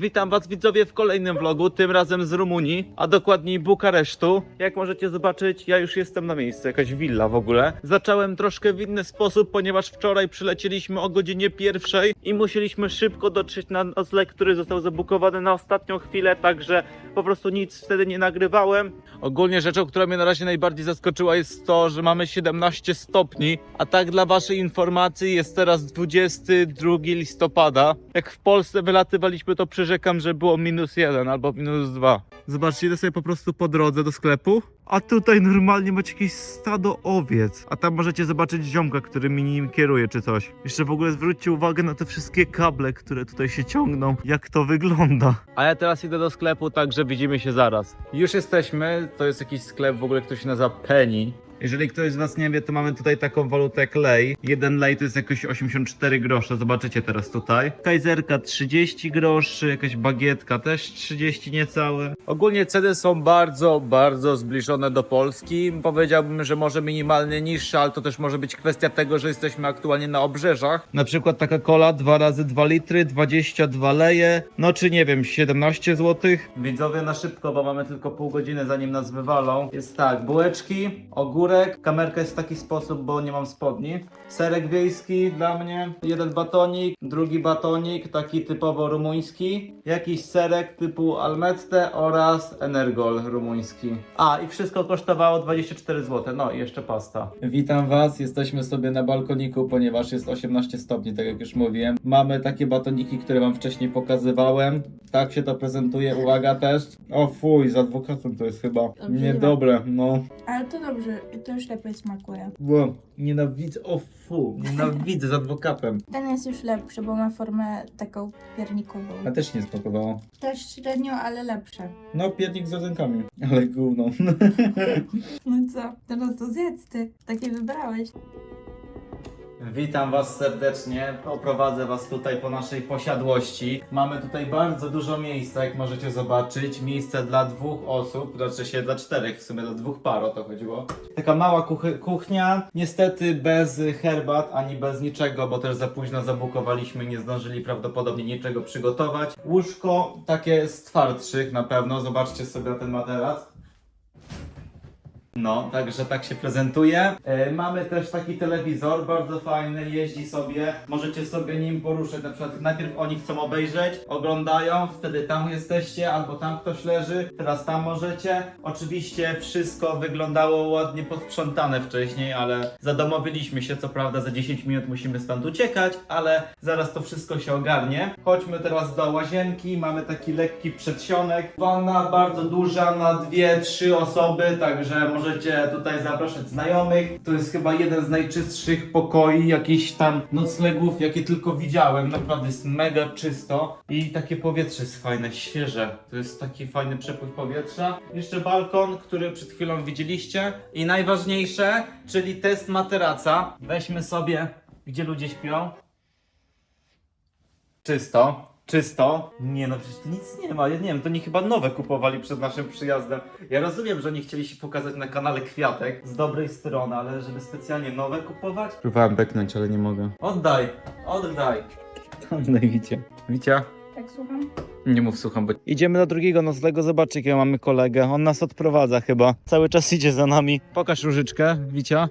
Witam was widzowie w kolejnym vlogu, tym razem z Rumunii, a dokładniej Bukaresztu. Jak możecie zobaczyć, ja już jestem na miejscu, jakaś willa w ogóle. Zacząłem troszkę w inny sposób, ponieważ wczoraj przylecieliśmy o godzinie pierwszej i musieliśmy szybko dotrzeć na nocleg, który został zabukowany na ostatnią chwilę, także po prostu nic wtedy nie nagrywałem. Ogólnie rzeczą, która mnie na razie najbardziej zaskoczyła jest to, że mamy 17 stopni, a tak dla waszej informacji jest teraz 22 listopada. Jak w Polsce wylatywaliśmy, to przyrzekam, że było minus 1 albo minus 2. Zobaczcie, idę sobie po prostu po drodze do sklepu, a tutaj normalnie macie jakieś stado owiec. A tam możecie zobaczyć ziomka, który mi nim kieruje czy coś. Jeszcze w ogóle zwróćcie uwagę na te wszystkie kable, które tutaj się ciągną. Jak to wygląda. A ja teraz idę do sklepu, także widzimy się zaraz. Już jesteśmy, to jest jakiś sklep w ogóle, który się nazywa Penny. Jeżeli ktoś z Was nie wie, to mamy tutaj taką walutę jak lej. Jeden lej to jest jakoś 84 grosze, zobaczycie teraz tutaj. Kajzerka 30 groszy, jakaś bagietka też 30 niecałe. Ogólnie ceny są bardzo, bardzo zbliżone do Polski. Powiedziałbym, że może minimalnie niższe, ale to też może być kwestia tego, że jesteśmy aktualnie na obrzeżach. Na przykład taka kola 2 razy 2 litry, 22 leje, no czy nie wiem, 17 zł. Widzowie na szybko, bo mamy tylko pół godziny zanim nas wywalą. Jest tak, bułeczki, kamerka jest w taki sposób, bo nie mam spodni. Serek wiejski dla mnie, jeden batonik, drugi batonik, taki typowo rumuński, jakiś serek typu Almette oraz Energol rumuński. A i wszystko kosztowało 24 zł, no i jeszcze pasta. Witam Was, jesteśmy sobie na balkoniku, ponieważ jest 18 stopni, tak jak już mówiłem. Mamy takie batoniki, które Wam wcześniej pokazywałem. Tak się to prezentuje, uwaga też. O fuj, z adwokatem to jest chyba Obrzydliwe. niedobre, no. Ale to dobrze, to już lepiej smakuje. Bo nienawidzę, o fu, nienawidzę z adwokatem. Ten jest już lepszy, bo ma formę taką piernikową. A też nie smakowało. Też średnio, ale lepsze. No, piernik z rodzynkami, ale gówno. No co, teraz to zjedz ty. Takie wybrałeś. Witam Was serdecznie, oprowadzę Was tutaj po naszej posiadłości. Mamy tutaj bardzo dużo miejsca, jak możecie zobaczyć. Miejsce dla dwóch osób, znaczy się dla czterech, w sumie dla dwóch par o to chodziło. Taka mała kuchnia, niestety bez herbat ani bez niczego, bo też za późno zabukowaliśmy, nie zdążyli prawdopodobnie niczego przygotować. Łóżko takie z twardszych na pewno, zobaczcie sobie ten materac. No, także tak się prezentuje. E, mamy też taki telewizor, bardzo fajny, jeździ sobie. Możecie sobie nim poruszać. Na przykład najpierw oni chcą obejrzeć, oglądają, wtedy tam jesteście, albo tam ktoś leży, teraz tam możecie. Oczywiście wszystko wyglądało ładnie posprzątane wcześniej, ale zadomowiliśmy się, co prawda za 10 minut musimy stąd uciekać, ale zaraz to wszystko się ogarnie. Chodźmy teraz do łazienki, mamy taki lekki przedsionek. Wanna bardzo duża na dwie, trzy osoby, także możecie tutaj zapraszać znajomych. To jest chyba jeden z najczystszych pokoi, jakichś tam noclegów, jakie tylko widziałem. Naprawdę jest mega czysto i takie powietrze jest fajne, świeże. To jest taki fajny przepływ powietrza. Jeszcze balkon, który przed chwilą widzieliście. I najważniejsze, czyli test materaca. Weźmy sobie, gdzie ludzie śpią. Czysto. Czysto. Nie no, przecież tu nic nie ma. Ja nie wiem, to nie chyba nowe kupowali przed naszym przyjazdem. Ja rozumiem, że oni chcieli się pokazać na kanale Kwiatek z dobrej strony, ale żeby specjalnie nowe kupować? Próbowałem beknąć, ale nie mogę. Oddaj, oddaj. Oddaj Wicie. Wicia? Tak słucham? Nie mów, słucham, bo... Idziemy do drugiego noclegu, zobaczcie jakiego mamy kolegę. On nas odprowadza chyba. Cały czas idzie za nami. Pokaż różyczkę, Wicia.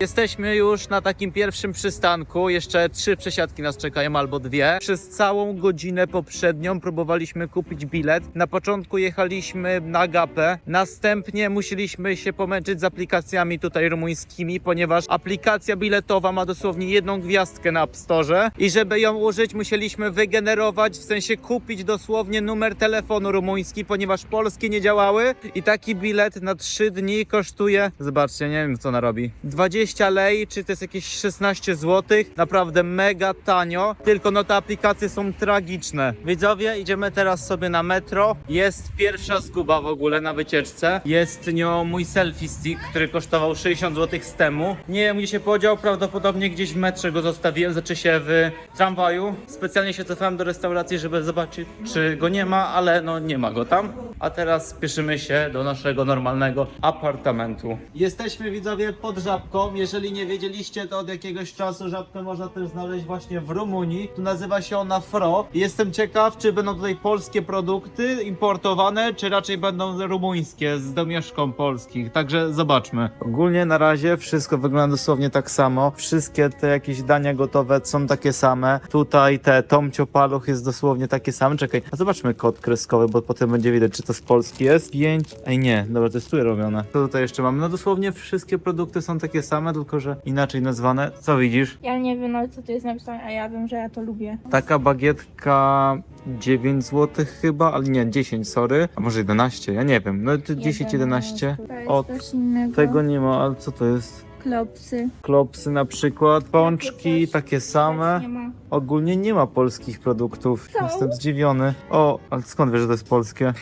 Jesteśmy już na takim pierwszym przystanku. Jeszcze trzy przesiadki nas czekają, albo dwie. Przez całą godzinę poprzednią próbowaliśmy kupić bilet. Na początku jechaliśmy na gapę, następnie musieliśmy się pomęczyć z aplikacjami tutaj rumuńskimi, ponieważ aplikacja biletowa ma dosłownie jedną gwiazdkę na App Store i żeby ją użyć musieliśmy wygenerować, w sensie kupić dosłownie numer telefonu rumuński, ponieważ polskie nie działały i taki bilet na 3 dni kosztuje, zobaczcie, nie wiem co ona robi, 20 lei, czy to jest jakieś 16 zł, naprawdę mega tanio, tylko no te aplikacje są tragiczne. Widzowie, idziemy teraz sobie na metro, jest pierwsza zguba w ogóle na wycieczce, jest nią mój selfie stick, który kosztował 60 zł z temu, nie wiem gdzie się podział, prawdopodobnie gdzieś w metrze go zostawiłem, znaczy się w tramwaju, specjalnie się cofałem do restauracji, żeby zobaczyć czy go nie ma, ale no nie ma go tam, A teraz spieszymy się do naszego normalnego apartamentu. Jesteśmy widzowie pod Żabką. Jeżeli nie wiedzieliście, to od jakiegoś czasu Żabkę można też znaleźć właśnie w Rumunii. Tu nazywa się ona Fro. Jestem ciekaw, czy będą tutaj polskie produkty importowane, czy raczej będą rumuńskie z domieszką polskich. Także zobaczmy. Ogólnie na razie wszystko wygląda dosłownie tak samo. Wszystkie te jakieś dania gotowe są takie same. Tutaj te tomcio paluch jest dosłownie takie same. Czekaj, a zobaczmy kod kreskowy, bo potem będzie widać, czy to z Polski jest. 5. Ej, nie, dobra, to jest tu robione. Co tutaj jeszcze mamy? No dosłownie wszystkie produkty są takie same, tylko że inaczej nazwane. Co widzisz? Ja nie wiem nawet co tu jest napisane, a ja wiem, że ja to lubię. Taka bagietka 9 zł chyba, ale nie, 10, sorry. A może 11, ja nie wiem. No to 10, 11. To jest O, coś innego. Tego nie ma, ale co to jest? Klopsy. Klopsy na przykład, pączki coś takie same. Nie ma. Ogólnie nie ma polskich produktów. Co? Jestem zdziwiony. O, ale skąd wiesz, że to jest polskie?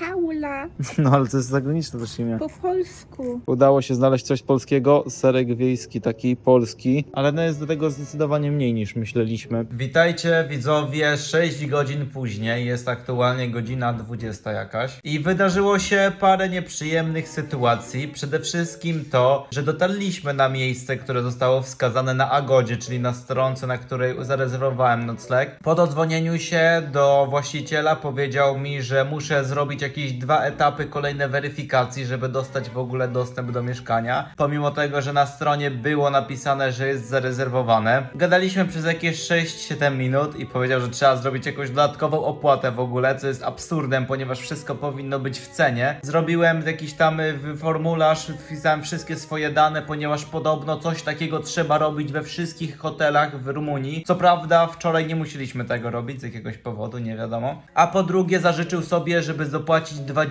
No ale to jest zagraniczne też imię. Po polsku. Udało się znaleźć coś polskiego, serek wiejski, taki polski, ale no jest do tego zdecydowanie mniej niż myśleliśmy. Witajcie widzowie, 6 godzin później, jest aktualnie godzina 20 jakaś i wydarzyło się parę nieprzyjemnych sytuacji. Przede wszystkim to, że dotarliśmy na miejsce, które zostało wskazane na Agodzie, czyli na stronce, na której zarezerwowałem nocleg. Po dodzwonieniu się do właściciela powiedział mi, że muszę zrobić jakieś dwa etapy kolejne weryfikacji, żeby dostać w ogóle dostęp do mieszkania. Pomimo tego, że na stronie było napisane, że jest zarezerwowane. Gadaliśmy przez jakieś 6-7 minut i powiedział, że trzeba zrobić jakąś dodatkową opłatę w ogóle, co jest absurdem, ponieważ wszystko powinno być w cenie. Zrobiłem jakiś tam y, formularz, wpisałem wszystkie swoje dane, ponieważ podobno coś takiego trzeba robić we wszystkich hotelach w Rumunii. Co prawda wczoraj nie musieliśmy tego robić z jakiegoś powodu, nie wiadomo. A po drugie zażyczył sobie, żeby zapłacić 20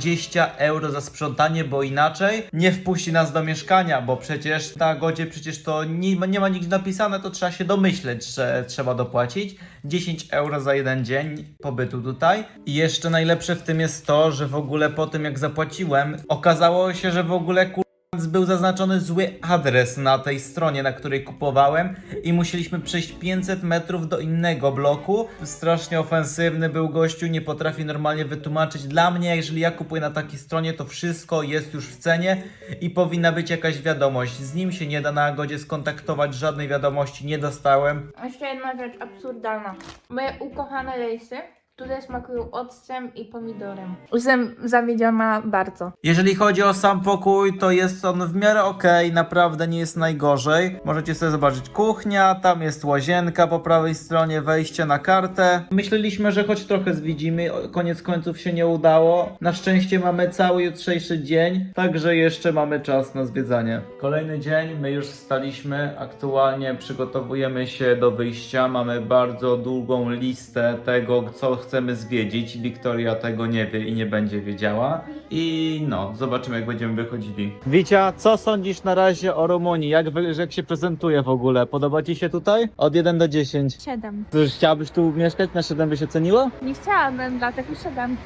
euro za sprzątanie, bo inaczej nie wpuści nas do mieszkania, bo przecież na godzie przecież to nie, nie ma nigdzie napisane, to trzeba się domyśleć, że trzeba dopłacić. 10 euro za jeden dzień pobytu tutaj. I jeszcze najlepsze w tym jest to, że w ogóle po tym jak zapłaciłem, okazało się, że w ogóle kur... Był zaznaczony zły adres na tej stronie, na której kupowałem i musieliśmy przejść 500 metrów do innego bloku. Strasznie ofensywny był gościu, nie potrafi normalnie wytłumaczyć. Dla mnie, jeżeli ja kupuję na takiej stronie, to wszystko jest już w cenie i powinna być jakaś wiadomość. Z nim się nie da na godzie skontaktować, żadnej wiadomości nie dostałem. Jeszcze jedna rzecz absurdalna. Moje ukochane lejsy, które smakują octem i pomidorem. Jestem zawiedziona bardzo. Jeżeli chodzi o sam pokój, to jest on w miarę okej, naprawdę nie jest najgorzej. Możecie sobie zobaczyć kuchnia, tam jest łazienka po prawej stronie, wejście na kartę. Myśleliśmy, że choć trochę zwidzimy, o- koniec końców się nie udało. Na szczęście mamy cały jutrzejszy dzień, także jeszcze mamy czas na zwiedzanie. Kolejny dzień, my już wstaliśmy, aktualnie przygotowujemy się do wyjścia. Mamy bardzo długą listę tego, co chcemy zwiedzić. Wiktoria tego nie wie i nie będzie wiedziała. I no, zobaczymy jak będziemy wychodzili. Wicia, co sądzisz na razie o Rumunii? Jak, wy- jak się prezentuje w ogóle? Podoba ci się tutaj? Od 1 do 10. Siedem. Czy chciałabyś tu mieszkać? Na 7 by się ceniło? Nie chciałabym, dlatego siedem.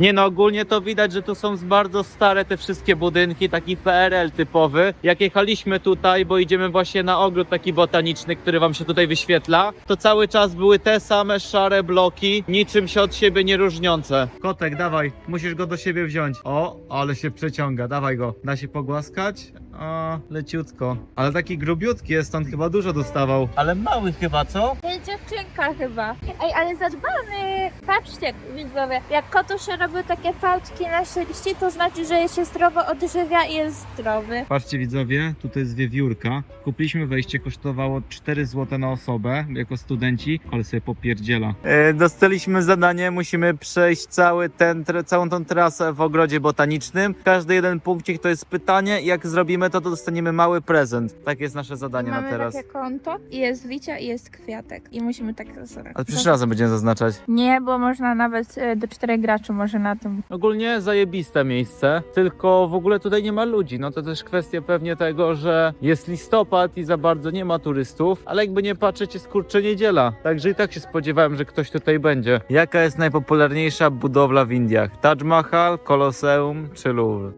Nie no, ogólnie to widać, że tu są bardzo stare te wszystkie budynki, taki PRL typowy. Jak jechaliśmy tutaj, bo idziemy właśnie na ogród taki botaniczny, który wam się tutaj wyświetla, to cały czas były te same szare bloki, niczym się od siebie nie różniące. Kotek, dawaj, musisz go do siebie wziąć. O, ale się przeciąga, dawaj go. Da się pogłaskać? O, leciutko. Ale taki grubiutki jest, on chyba dużo dostawał. Ale mały chyba, co? To jest dziewczynka chyba. Ej, ale zadbany. Patrzcie, widzowie. Jak kotu się robią takie fałdki na sierści, to znaczy, że się zdrowo odżywia i jest zdrowy. Patrzcie widzowie, tutaj jest wiewiórka. Kupiliśmy wejście, kosztowało 4 zł na osobę, jako studenci, ale sobie popierdziela. E, dostaliśmy zadanie, musimy przejść cały ten, całą tą trasę w ogrodzie botanicznym. Każdy jeden punkcik to jest pytanie jak zrobimy to, to dostaniemy mały prezent. Tak jest nasze zadanie Mamy na teraz. takie konto i jest wicia i jest kwiatek. I musimy tak zrobić. Ale przyszły razem będziemy zaznaczać. Nie, bo można nawet e, do czterech graczy może na tym. Ogólnie zajebiste miejsce, tylko w ogóle tutaj nie ma ludzi. No to też kwestia pewnie tego, że jest listopad i za bardzo nie ma turystów, ale jakby nie patrzeć jest kurczę niedziela. Także i tak się spodziewałem, że ktoś tutaj będzie. Jaka jest najpopularniejsza budowla w Indiach? Taj Mahal, Koloseum czy Louvre?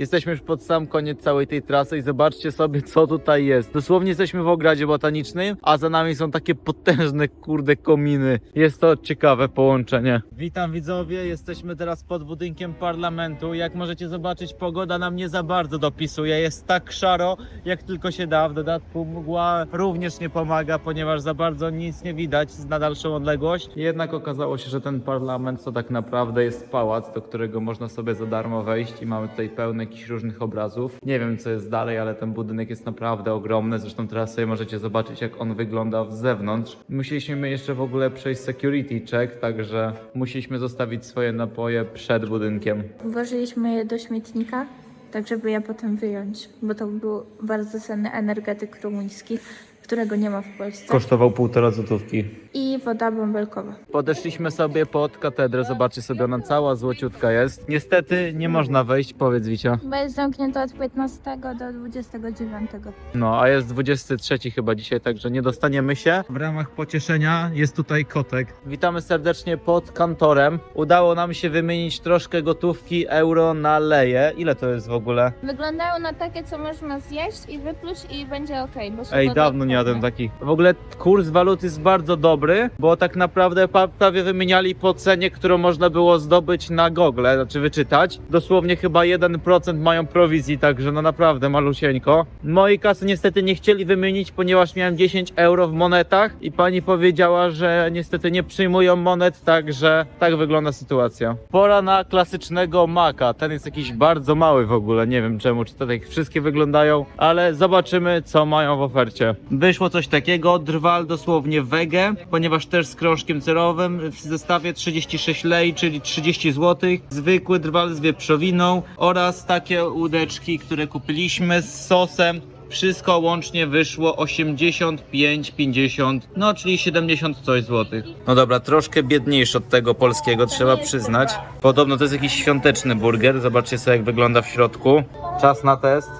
Jesteśmy już pod sam koniec całej tej trasy i zobaczcie sobie, co tutaj jest. Dosłownie jesteśmy w ogrodzie botanicznym, a za nami są takie potężne, kurde, kominy. Jest to ciekawe połączenie. Witam widzowie, jesteśmy teraz pod budynkiem parlamentu. Jak możecie zobaczyć, pogoda nam nie za bardzo dopisuje. Jest tak szaro, jak tylko się da. W dodatku mgła również nie pomaga, ponieważ za bardzo nic nie widać na dalszą odległość. Jednak okazało się, że ten parlament to tak naprawdę jest pałac, do którego można sobie za darmo wejść i mamy tutaj pełno jakichś różnych obrazów. Nie wiem co jest dalej, ale ten budynek jest naprawdę ogromny. Zresztą teraz sobie możecie zobaczyć jak on wygląda z zewnątrz. Musieliśmy jeszcze w ogóle przejść security check, także musieliśmy zostawić swoje napoje przed budynkiem. Włożyliśmy je do śmietnika, tak żeby je potem wyjąć, bo to był bardzo cenny energetyk rumuński, którego nie ma w Polsce. Kosztował półtora złotówki. I woda bąbelkowa. Podeszliśmy sobie pod katedrę, zobaczcie sobie, ona cała złociutka jest. Niestety nie można wejść, powiedz Wicia. Bo jest zamknięte od 15 do 29. No, a jest 23 chyba dzisiaj, także nie dostaniemy się. W ramach pocieszenia jest tutaj kotek. Witamy serdecznie pod kantorem. Udało nam się wymienić troszkę gotówki euro na leje. Ile to jest w ogóle? Wyglądają na takie, co można zjeść i wypluć i będzie ok. Bo są Ej, dawno nie jadłem taki. W ogóle kurs walut jest bardzo dobry, bo tak naprawdę prawie wymieniali po cenie, którą można było zdobyć na Google, znaczy wyczytać. Dosłownie chyba 1% mają prowizji, także no naprawdę malusieńko. Mojej kasy niestety nie chcieli wymienić, ponieważ miałem 10 euro w monetach i pani powiedziała, że niestety nie przyjmują monet, także tak wygląda sytuacja. Pora na klasycznego maka. Ten jest jakiś bardzo mały w ogóle, nie wiem czemu, czy tutaj wszystkie wyglądają, ale zobaczymy co mają w ofercie. Wyszło coś takiego, drwal dosłownie wege, ponieważ też z krążkiem cerowym w zestawie 36 lei, czyli 30 zł. Zwykły drwal z wieprzowiną oraz takie łódeczki, które kupiliśmy z sosem. Wszystko łącznie wyszło 85,50, no czyli 70 coś złotych. No dobra, troszkę biedniejszy od tego polskiego, trzeba przyznać. Podobno to jest jakiś świąteczny burger, zobaczcie sobie jak wygląda w środku. Czas na test.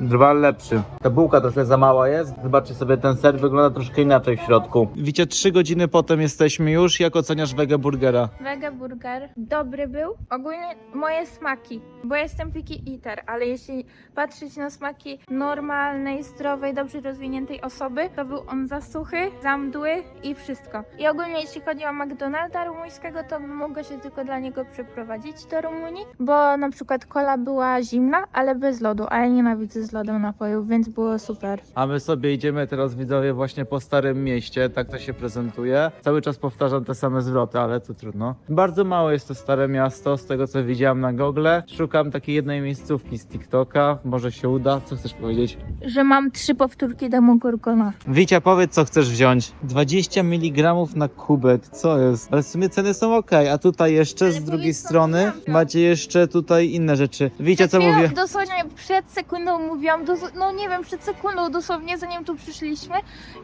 Drwal lepszy. Ta bułka troszkę za mała jest. Zobaczcie sobie, ten ser wygląda troszkę inaczej w środku. Widzicie, trzy godziny potem jesteśmy już. Jak oceniasz wege burgera? Wege burger dobry był. Ogólnie moje smaki, bo jestem picky eater, ale jeśli patrzeć na smaki normalnej, zdrowej, dobrze rozwiniętej osoby, to był on za suchy, za mdły i wszystko. I ogólnie jeśli chodzi o McDonalda rumuńskiego, to bym mogła się tylko dla niego przeprowadzić do Rumunii, bo na przykład kola była zimna, ale bez lodu, a ja nienawidzę z lodem napojów, więc było super. A my sobie idziemy teraz, widzowie, właśnie po Starym Mieście. Tak to się prezentuje. Cały czas powtarzam te same zwroty, ale to trudno. Bardzo mało jest to Stare Miasto, z tego co widziałam na Google. Szukam takiej jednej miejscówki z TikToka. Może się uda. Co chcesz powiedzieć? Że mam trzy powtórki demu Gorgona. Wicia, powiedz co chcesz wziąć. 20 mg na kubek, co jest? Ale w sumie ceny są ok, a tutaj jeszcze Ale z drugiej powiedz, co strony macie jeszcze tutaj inne rzeczy. Wicia, Przed co chwilą, mówię? Dosłownie przed sekundą mówiłam, dos- no nie wiem, przed sekundą dosłownie, zanim tu przyszliśmy,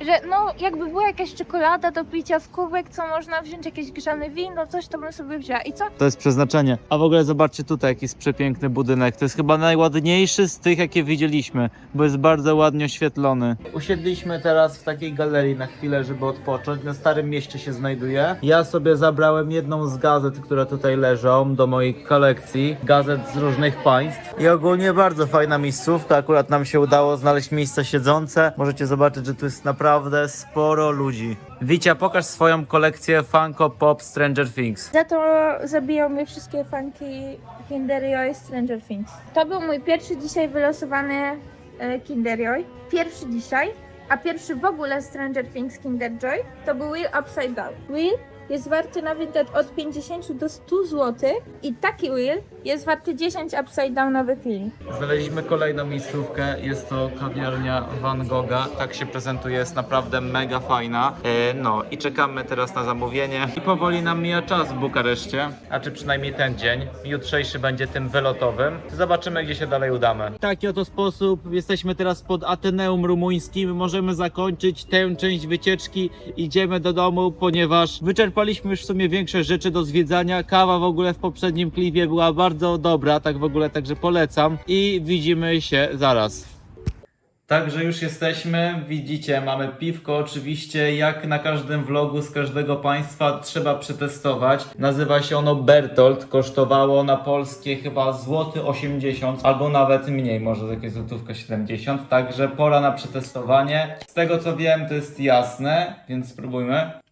że no jakby była jakaś czekolada do picia z kubek, co można wziąć, jakieś grzane wino, coś, to bym sobie wzięła. I co? To jest przeznaczenie. A w ogóle zobaczcie tutaj, jaki jest przepiękny budynek. To jest chyba najładniejszy z tych, jakie widzieliśmy, bo jest bardzo ładnie oświetlony. Usiedliśmy teraz w takiej galerii na chwilę, żeby odpocząć. Na Starym Mieście się znajduje. Ja sobie zabrałem jedną z gazet, które tutaj leżą do mojej kolekcji. Gazet z różnych państw. I ogólnie bardzo fajna miejscówka. Akurat nam się udało znaleźć miejsce siedzące. Możecie zobaczyć, że tu jest naprawdę sporo ludzi. Wicia, pokaż swoją kolekcję Funko Pop Stranger Things. Za to zabiją mnie wszystkie fanki Kinder Joy Stranger Things. To był mój pierwszy dzisiaj wylosowany e, Kinder Joy. Pierwszy dzisiaj, a pierwszy w ogóle Stranger Things Kinder Joy to był Wheel Upside Down. Wheel jest warty na Vinted od 50 do 100 zł i taki Wheel jest warty 10 Upside Downowych Wheeli. Znaleźliśmy kolejną miejscówkę, jest to kawiarnia Van Gogha, tak się prezentuje, jest naprawdę mega fajna. E, no i czekamy teraz na zamówienie i powoli nam mija czas w Bukareszcie, a czy przynajmniej ten dzień. Jutrzejszy będzie tym wylotowym. Zobaczymy gdzie się dalej udamy. W taki oto sposób jesteśmy teraz pod Ateneum rumuńskim, możemy zakończyć tę część wycieczki, idziemy do domu, ponieważ wyczerpaliśmy już w sumie większe rzeczy do zwiedzania. Kawa w ogóle w poprzednim klipie była bardzo dobra, tak w ogóle, także polecam i widzimy się zaraz. Także już jesteśmy, widzicie, mamy piwko, oczywiście jak na każdym vlogu z każdego państwa trzeba przetestować. Nazywa się ono Bertolt, kosztowało na polskie chyba złoty 80 albo nawet mniej, może jakieś złotówka 70, także pora na przetestowanie. Z tego co wiem to jest jasne, więc spróbujmy.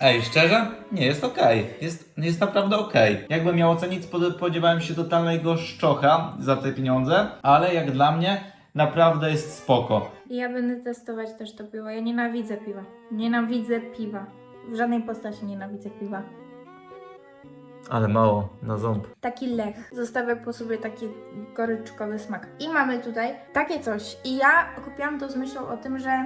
Ej, szczerze? Nie, jest okej. Jest, jest naprawdę okej. Jakbym miał ocenić, spod- spodziewałem się totalnego szczocha za te pieniądze, ale jak dla mnie naprawdę jest spoko. I ja będę testować też to piwo. Ja nienawidzę piwa. Nienawidzę piwa. W żadnej postaci nienawidzę piwa. Ale mało, na ząb. Taki lech. Zostawia po sobie taki goryczkowy smak. I mamy tutaj takie coś. I ja kupiłam to z myślą o tym, że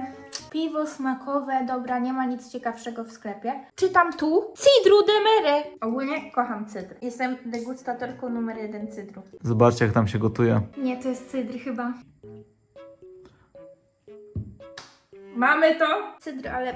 piwo smakowe, dobra, nie ma nic ciekawszego w sklepie. Czytam tu Cidru Demere. Ogólnie kocham cydr. Jestem degustatorką numer jeden cydru. Zobaczcie jak tam się gotuje. Nie, to jest cydr chyba. Mamy to? Cydr, ale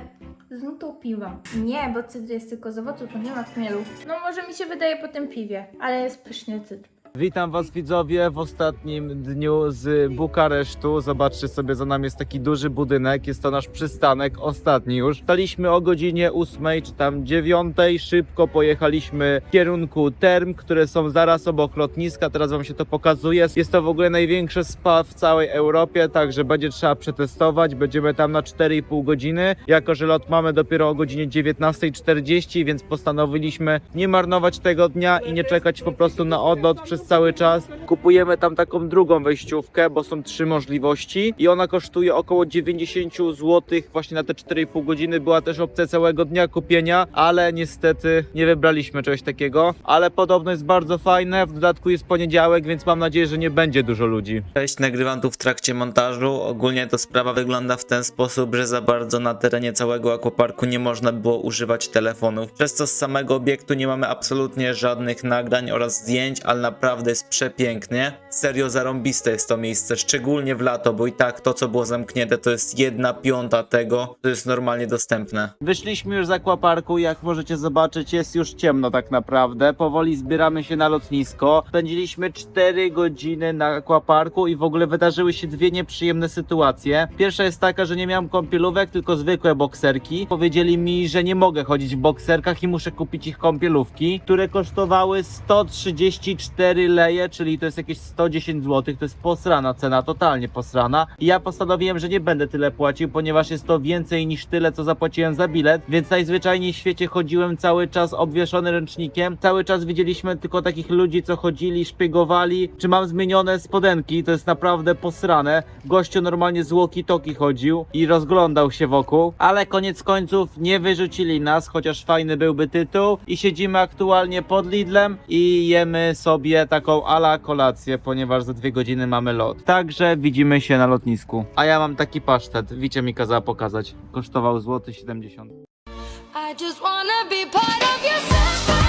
z nutą piwa. Nie, bo cydr jest tylko z owocu, to nie ma chmielu. No może mi się wydaje po tym piwie, ale jest pyszny cydr. Witam Was widzowie w ostatnim dniu z Bukaresztu. Zobaczcie sobie, za nami jest taki duży budynek. Jest to nasz przystanek, ostatni już. Staliśmy o godzinie 8 czy tam 9. Szybko pojechaliśmy w kierunku term, które są zaraz obok lotniska. Teraz Wam się to pokazuje. Jest to w ogóle największe spa w całej Europie, także będzie trzeba przetestować. Będziemy tam na 4,5 godziny. Jako, że lot mamy dopiero o godzinie 19.40, więc postanowiliśmy nie marnować tego dnia i nie czekać po prostu na odlot przez cały czas. Kupujemy tam taką drugą wejściówkę, bo są trzy możliwości i ona kosztuje około 90 zł właśnie na te 4,5 godziny. Była też opcja całego dnia kupienia, ale niestety nie wybraliśmy czegoś takiego. Ale podobno jest bardzo fajne, w dodatku jest poniedziałek, więc mam nadzieję, że nie będzie dużo ludzi. Cześć, nagrywam tu w trakcie montażu. Ogólnie to sprawa wygląda w ten sposób, że za bardzo na terenie całego aquaparku nie można było używać telefonów. Przez co z samego obiektu nie mamy absolutnie żadnych nagrań oraz zdjęć, ale naprawdę jest przepięknie. Serio zarąbiste jest to miejsce, szczególnie w lato, bo i tak to co było zamknięte to jest jedna piąta tego, to jest normalnie dostępne. Wyszliśmy już z aquaparku, jak możecie zobaczyć jest już ciemno tak naprawdę. Powoli zbieramy się na lotnisko. Spędziliśmy 4 godziny na aquaparku i w ogóle wydarzyły się dwie nieprzyjemne sytuacje. Pierwsza jest taka, że nie miałem kąpielówek, tylko zwykłe bokserki. Powiedzieli mi, że nie mogę chodzić w bokserkach i muszę kupić ich kąpielówki, które kosztowały 134 leje, czyli to jest jakieś 110 zł. To jest posrana cena, totalnie posrana. I ja postanowiłem, że nie będę tyle płacił, ponieważ jest to więcej niż tyle, co zapłaciłem za bilet, więc najzwyczajniej w świecie chodziłem cały czas obwieszony ręcznikiem. Cały czas widzieliśmy tylko takich ludzi, co chodzili, szpiegowali, czy mam zmienione spodenki, to jest naprawdę posrane. Gościu normalnie z walkie-talkie chodził i rozglądał się wokół, ale koniec końców nie wyrzucili nas, chociaż fajny byłby tytuł i siedzimy aktualnie pod Lidlem i jemy sobie taką ala kolację, ponieważ za dwie godziny mamy lot. Także widzimy się na lotnisku. A ja mam taki pasztet, Wicie mi kazała pokazać. Kosztował złoty 70. I just wanna be part of your